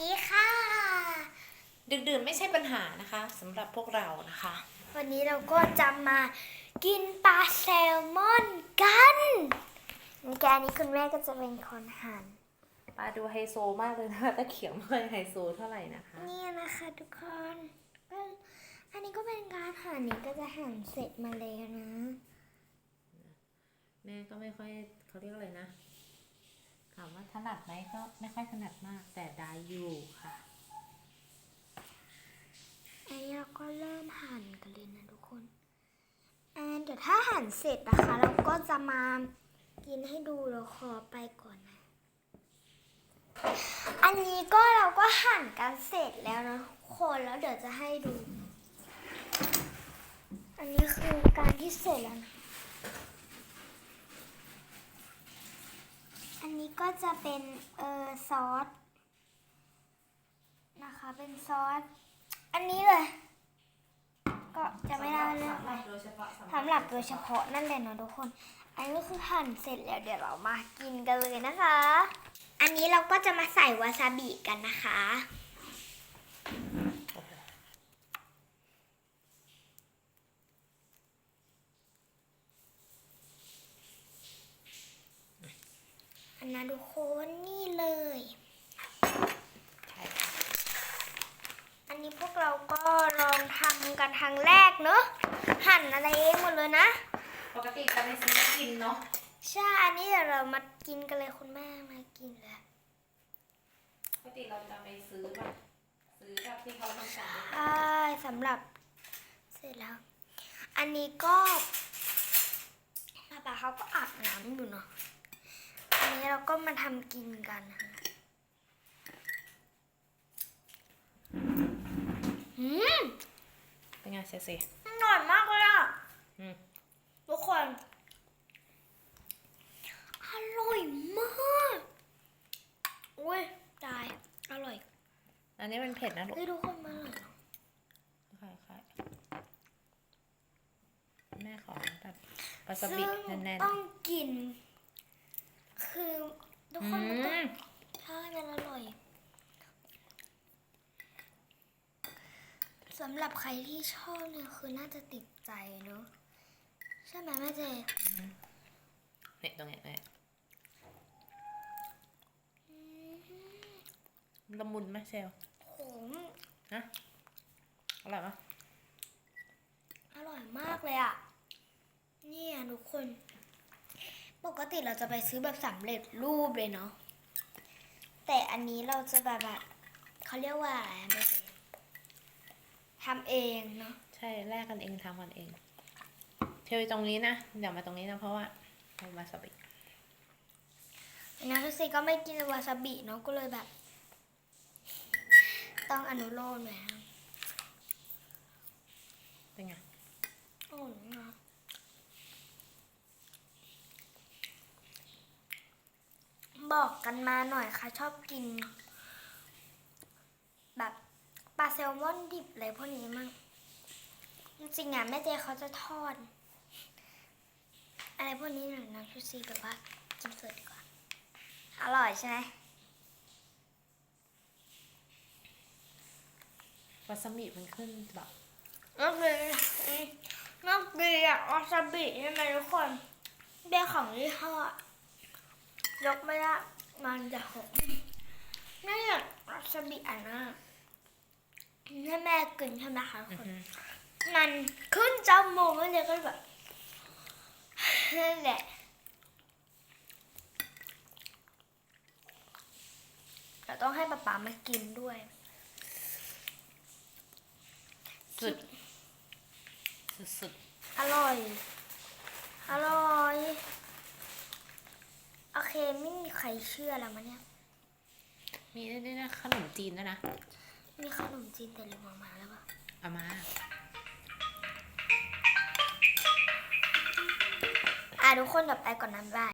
ดีค่ะ ดึกดื่นไม่ใช่ปัญหานะคะสำหรับพวกเรานะคะ วันนี้เราก็จะมากินปลาแซลมอนกันแกอันนี้คุณแม่ก็จะเป็นคนหั่นปลาดูไฮโซมากเลยนะคะแต่เขียวไม่ค่อยไฮโซเท่าไหร่นะคะ นี่นะคะทุกคนก็อันนี้ก็เป็นการหั่นนี่ก็จะหั่นเสร็จมาแล้วนะ แม่ก็ไม่ค่อยเขาเรียกอะไรนะถามว่าถนัดไหมก็ไม่ค่อยถนัดมากแต่ได้อยู่ค่ะอันนี้เราก็เริ่มหั่นกันเลยนะทุกคนอันเดี๋ยวถ้าหั่นเสร็จนะคะ เราก็จะมากินให้ดูเราขอไปก่อนนะ อันนี้ก็เราก็หั่นกันเสร็จแล้วนะทุกคนแล้วเดี๋ยวจะให้ดู อันนี้คือการที่เสร็จแล้วนะ อั นี้ก็จะเป็นเออซอสนะคะเป็นซอส อันนี้เลย ก็จะไม่ได้เลือกอะไรโดยเฉพาะสำหรับโดยเฉพาะนั่นแหละเนาะทุกคน อันนี้ก็คือหั่นเสร็จแล้วเดี๋ยวเรามากินกันเลยนะคะ อันนี้เราก็จะมาใส่วาซาบิกันนะคะ นนั้นทุกคนนี่เลยใช่ค่ะอันนี้พวกเราก็ลองทำกันครั้งแรกเนอะหั่นอะไรเองหมดเลยนะ ปกติจะไปซื้อกินเนาะใช่อันนี้เดี๋ยวเรามากินกันเลยคุณแม่มากินเลยปกติเราจะไปซื้อแบบซื้อแบบที่เขาทำกันด้วยใช่สำหรับเสร็จแล้ว อันนี้ก็ป้าป๋าเขาก็อาบน้ำอยู่เนาะอั นนี้เราก็มาทำกินกันนะคะอืมเป็นไงเซซีอร่อยมากเลยอะอืมทุกคน อร่อยมากอุ้ยตาย อร่อยอันนี้มันเผ็ดนะลูกเฮ้ยทุกคนมาอร่อยเนอะค่ะค่ะแม่ขอแบบวาซาบิซึ่งแน่นต้องกิน คือทุกๆคนมันต้องอืมใช่มันอร่อยสำหรับใครที่ชอบเนี่ยคือน่าจะติดใจเนอะใช่ไหมแม่เจเนี่ยตรงเนี้ยเนี่ยละมุนไหมเซลโหนะอร่อยปะอร่อยมากเลยอะ เนี่ยทุกคน ปกติเราจะไปซื้อแบบสำเร็จรูปเลยเนาะแต่อันนี้เราจะแบบแบบเขาเรียกว่าอะไรอะแม่เจทำเองเนาะใช่แลกกันเองทำกันเองเทลตรงนี้นะอย่ามาตรงนี้นะเพราะว่าเอาวาซาบินะทุกซีก็ไม่กินวาซาบิเนาะก็เลยแบบ ต้องอนุโลมหน่อยครับเป็นไงโอ้โหนะ บอกกันมาหน่อยค่ะ ชอบกิน แบบปลาแซลมอนดิบอะไรพวกนี้มั่งจริงๆอะแม่เจเขาจะทอด อะไรพวกนี้หน่อยนะทุกซีแบบว่ากินสดดีกว่า อร่อยใช่ไหมวาซาบิมันขึ้นแบบนอกจากนอกจากอะวาซาบิใช่ไหมทุกคนเบี้ยของยี่ห้อ ยกไม่ได้มันจะหกนี่อะวาซาบิอันน่ะให้แม่กินใช่ไหมคะทุกคน มันขึ้นจมูกมันเลยก็แบบนั่นแหละเราต้องให้ป๊าป๊ามากินด้วย สุด สุดอร่อย อร่อย โอเค ไม่มี ใครเชื่อแล้วมันเนี่ยๆมีด้วยนะขนมจีนด้วยนะ มีขนมจีนแต่ลืมออกมาแล้วปะเอามาอะทุกคนเดี๋ยวไปก่อนนะบาย